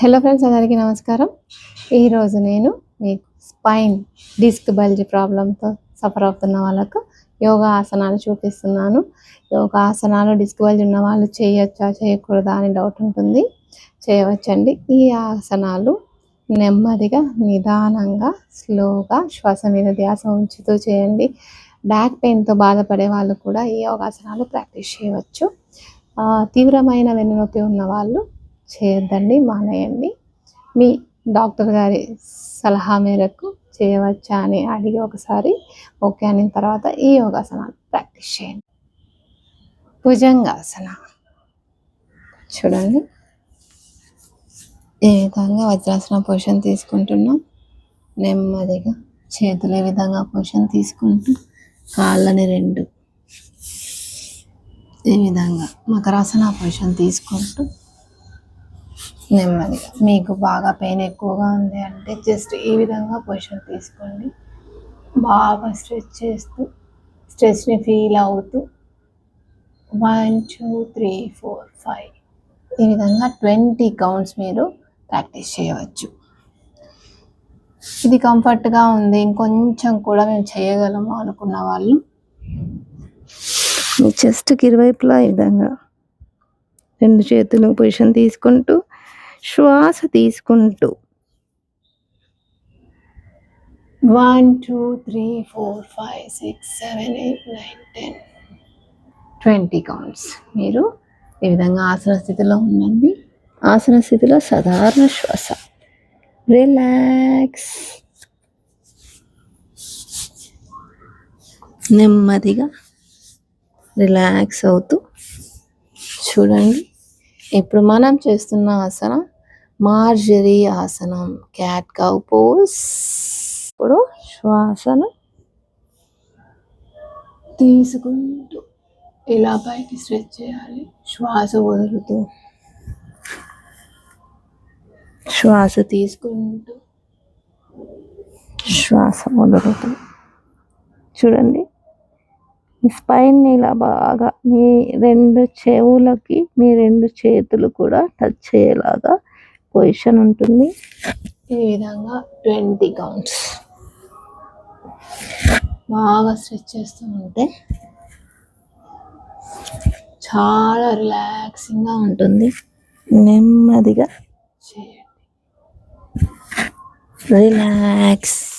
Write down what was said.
Hello friends అందరికీ నమస్కారం. ఈరోజు నేను మీకు స్పైన్ డిస్క్ బల్జ్ ప్రాబ్లంతో సఫర్ అవుతున్న వాళ్ళకు యోగా ఆసనాలు చూపిస్తున్నాను. యోగా ఆసనాలు డిస్క్ బల్జ్ ఉన్న వాళ్ళు చేయొచ్చా చేయకూడదా అని డౌట్ ఉంటుంది. చేయవచ్చండి. ఈ ఆసనాలు నెమ్మదిగా నిదానంగా స్లోగా శ్వాస మీద ధ్యాస ఉంచుతూ చేయండి. బ్యాక్ పెయిన్తో బాధపడే వాళ్ళు కూడా ఈ యోగాసనాలు ప్రాక్టీస్ చేయవచ్చు. తీవ్రమైన వెన్నునొప్పి ఉన్న వాళ్ళు చేయొద్దండి మానేయండి. మీ డాక్టర్ గారి సలహా మేరకు చేయవచ్చా అని అడిగి ఒకసారి ఓకే అనిన తర్వాత ఈ యోగాసనాలు ప్రాక్టీస్ చేయండి. భుజంగాసన. చూడండి. ఏ విధంగా వజ్రాసన పొజిషన్ తీసుకుంటున్నాం? నెమ్మదిగా చేతులు ఏ విధంగా పొజిషన్ తీసుకుంటూ కాళ్ళని రెండు ఈ విధంగా మకరాసన పొజిషన్ తీసుకుంటూ నెమ్మదిగా. మీకు బాగా పెయిన్ ఎక్కువగా ఉంది అంటే జస్ట్ ఈ విధంగా పొజిషన్ తీసుకోండి. బాగా స్ట్రెచ్ చేస్తూ స్ట్రెచ్ని ఫీల్ అవుతూ one two three four five ఈ విధంగా ట్వంటీ కౌంట్స్ మీరు ప్రాక్టీస్ చేయవచ్చు. ఇది కంఫర్ట్గా ఉంది. ఇంకొంచెం కూడా మేము చేయగలము అనుకున్న వాళ్ళు. మీ చెస్ట్కి ఇరువైపులా ఈ విధంగా రెండు చేతులు పొజిషన్ తీసుకుంటూ శ్వాస తీసుకుంటూ. One two three four five six seven eight nine ten twenty counts మీరు ఈ విధంగా ఆసన స్థితిలో ఉండండి. ఆసన స్థితిలో సాధారణ శ్వాస. రిలాక్స్ నెమ్మదిగా రిలాక్స్ అవుతూ చూడండి. ఇప్పుడు మనం చేస్తున్న ఆసనం మార్జరీ ఆసనం క్యాట్ కౌ పోస్. ఇప్పుడు శ్వాసను తీసుకుంటూ ఇలా పైకి స్ట్రెచ్ చేయాలి. శ్వాస వదులుతూ. శ్వాస తీసుకుంటూ శ్వాస వదులుతూ. చూడండి. మీ స్పైన్ ఇలా బాగా మీ రెండు చెవులకి మీ రెండు చేతులు కూడా టచ్ అయ్యేలాగా పొజిషన్ ఉంటుంది. ఈ విధంగా ట్వంటీ కౌంట్స్. బాగా స్ట్రెచ్ చేస్తూ ఉంటే చాలా రిలాక్సింగ్గా ఉంటుంది. నెమ్మదిగా చేయండి. రిలాక్స్.